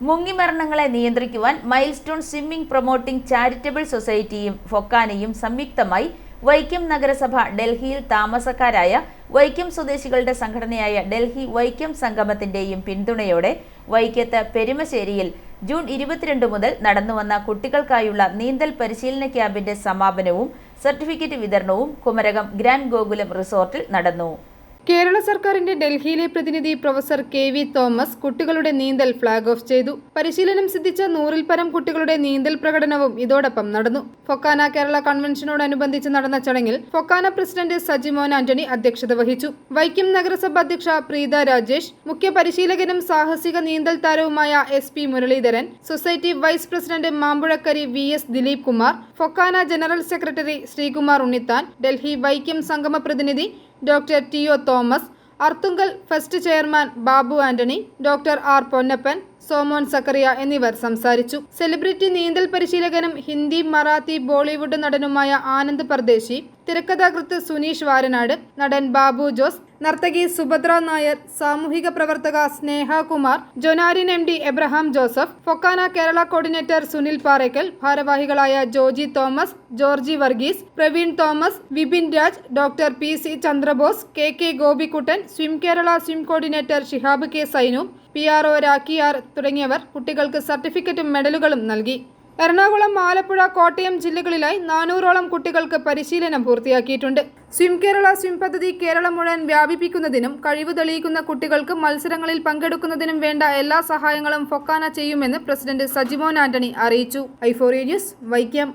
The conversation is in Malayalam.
മുങ്ങിമരണങ്ങളെ നിയന്ത്രിക്കുവാൻ മൈൽസ്റ്റോൺ സ്വിമ്മിംഗ് പ്രൊമോട്ടിംഗ് ചാരിറ്റബിൾ സൊസൈറ്റിയും ഫൊക്കാനയും സംയുക്തമായി വൈക്കം നഗരസഭ ഡൽഹിയിൽ താമസക്കാരായ വൈക്കം സ്വദേശികളുടെ സംഘടനയായ ഡൽഹി വൈക്കം സംഗമത്തിന്റെയും പിന്തുണയോടെ വൈക്കത്ത് പെരുമശ്ശേരിയിൽ ജൂൺ ഇരുപത്തിരണ്ട് മുതൽ നടന്നുവന്ന കുട്ടികൾക്കായുള്ള നീന്തൽ പരിശീലന ക്യാമ്പിന്റെ സമാപനവും സർട്ടിഫിക്കറ്റ് വിതരണവും കുമരകം ഗ്രാൻഡ് ഗോകുലം റിസോർട്ടിൽ നടന്നു. കേരള സർക്കാരിന്റെ ഡൽഹിയിലെ പ്രതിനിധി പ്രൊഫസർ കെ വി തോമസ് കുട്ടികളുടെ നീന്തൽ ഫ്ളാഗ് ഓഫ് ചെയ്തു. പരിശീലനം സിദ്ധിച്ച നൂറിൽ പരം കുട്ടികളുടെ നീന്തൽ പ്രകടനവും ഇതോടൊപ്പം നടന്നു. ഫൊക്കാന കേരള കൺവെൻഷനോടനുബന്ധിച്ച് നടന്ന ചടങ്ങിൽ ഫൊക്കാന പ്രസിഡന്റ് സജിമോൻ ആന്റണി അധ്യക്ഷത വഹിച്ചു. വൈക്കം നഗരസഭ അധ്യക്ഷ പ്രീത രാജേഷ് മുഖ്യ പരിശീലകനും സാഹസിക നീന്തൽ താരവുമായ S P Muraleedharan society vice president Mampuzhakkari V S Dileep Kumar FOKANA general secretary Sreekumar Unnithan Delhi Vaikom സംഗമ പ്രതിനിധി doctor T O Thomas Arthunkal first chairman Babu Antony doctor R Ponnappan Somon Zacharia എന്നിവർ സംസാരിച്ചു. സെലിബ്രിറ്റി നീന്തൽ പരിശീലകനും ഹിന്ദി മറാത്തി ബോളിവുഡ് നടനുമായ ആനന്ദ് പർദേശി തിരക്കഥാകൃത്ത് സുനീഷ് വാരനാട് നടൻ ബാബു ജോസ് നർത്തകി സുഭദ്ര നായർ സാമൂഹിക പ്രവർത്തക Sneha Kumar Jonarin M D Abraham Joseph FOKANA Kerala coordinator Sunil Parakkal ഭാരവാഹികളായ Joji Thomas Georgy Varghese Praveen Thomas Vipin Raj doctor P C Chandrabose K K Gopikuttan swim Kerala swim coordinator Shihab K Sainu P R O രാഖിയാർ തുടങ്ങിയവർ കുട്ടികൾക്ക് സർട്ടിഫിക്കറ്റും മെഡലുകളും നൽകി. എറണാകുളം ആലപ്പുഴ കോട്ടയം ജില്ലകളിലായി നാനൂറോളം കുട്ടികൾക്ക് പരിശീലനം പൂർത്തിയാക്കിയിട്ടുണ്ട്. സ്വിം കേരള സ്വിം പദ്ധതി കേരളം മുഴുവൻ വ്യാപിപ്പിക്കുന്നതിനും കഴിവ് തെളിയിക്കുന്ന കുട്ടികൾക്ക് മത്സരങ്ങളിൽ പങ്കെടുക്കുന്നതിനും വേണ്ട എല്ലാ സഹായങ്ങളും ഫൊക്കാന ചെയ്യുമെന്ന് പ്രസിഡന്റ് സജിമോൻ ആന്റണി അറിയിച്ചു. ഐഫോറിയ ന്യൂസ് വൈക്കം.